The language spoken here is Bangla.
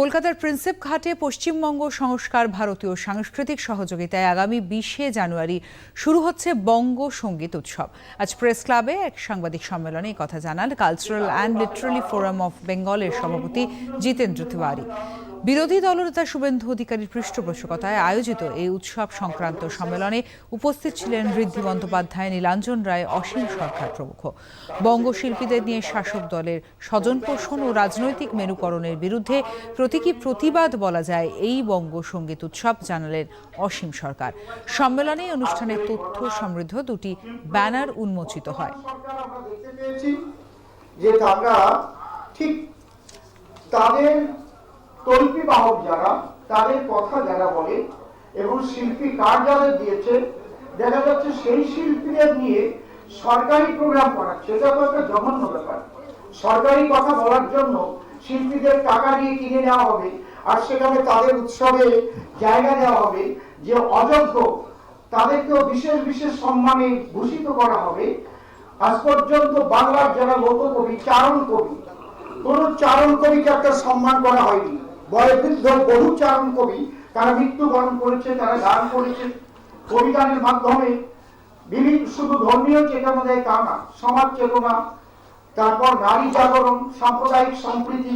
কলকাতার প্রিন্সেপ ঘাটে পশ্চিমবঙ্গ সংস্কার ভারতীয় সাংস্কৃতিক সহযোগিতায় আগামী বিশে জানুয়ারি শুরু হচ্ছে বঙ্গ সংগীত উৎসব। আজ প্রেস ক্লাবে এক সাংবাদিক সম্মেলনে কথা জানান cultural and literally forum of বেঙ্গলের সভাপতি জিতেন্দ্র তিওয়ারি। বিরোধী দলনেতা শুভেন্দু অধিকারীর পৃষ্ঠপোষকতায় আয়োজিত এই উৎসব সংক্রান্ত সম্মেলনে উপস্থিত ছিলেন ঋদ্ধি বন্দ্যোপাধ্যায়, নীলাঞ্জন রায়, অসীম সরকার প্রমুখ। বঙ্গশিল্পীদের নিয়ে শাসক দলের স্বজন পোষণ ও রাজনৈতিক মেরুকরণের বিরুদ্ধে প্রতীকী প্রতিবাদ বলা যায় এই বঙ্গ সংগীত উৎসব, জানালেন অসীম সরকার। সম্মেলনে অনুষ্ঠানে তথ্য সমৃদ্ধ দুটি ব্যানার উন্মোচিত হয়। যে তারা ঠিক তাদের তল্পি বাহক যারা, তাদের কথা যারা বলে, এবং শিল্পী কার যাদের দিয়েছে, দেখা যাচ্ছে সেই শিল্পীদের নিয়ে সরকারি প্রোগ্রাম করাচ্ছে। এটা তো একটা জঘন্য ব্যাপার। সরকারি কথা বলার জন্য শিল্পীদের টাকা দিয়ে কিনে নেওয়া হবে, আর সেখানে তাদের উৎসবে জায়গা দেওয়া হবে, যে অযোগ্য, তাদেরকেও বিশেষ বিশেষ সম্মানে ভূষিত করা হবে। আজ পর্যন্ত বাংলার যারা লোককবি চারণ কবি, কোন চারণ কবিকে একটা সম্মান করা হয়নি। বয়োবৃদ্ধ বহু চারণ কবি, তারা মৃত্যুবরণ করেছে, তারা গান করেছে। কবিতানের মাধ্যমে বিভিন্ন শুধু ধর্মীয় চেতনা দেয় তা না সমাজ চেতনা, তারপর নারী জাগরণ, সাম্প্রদায়িক সম্প্রীতি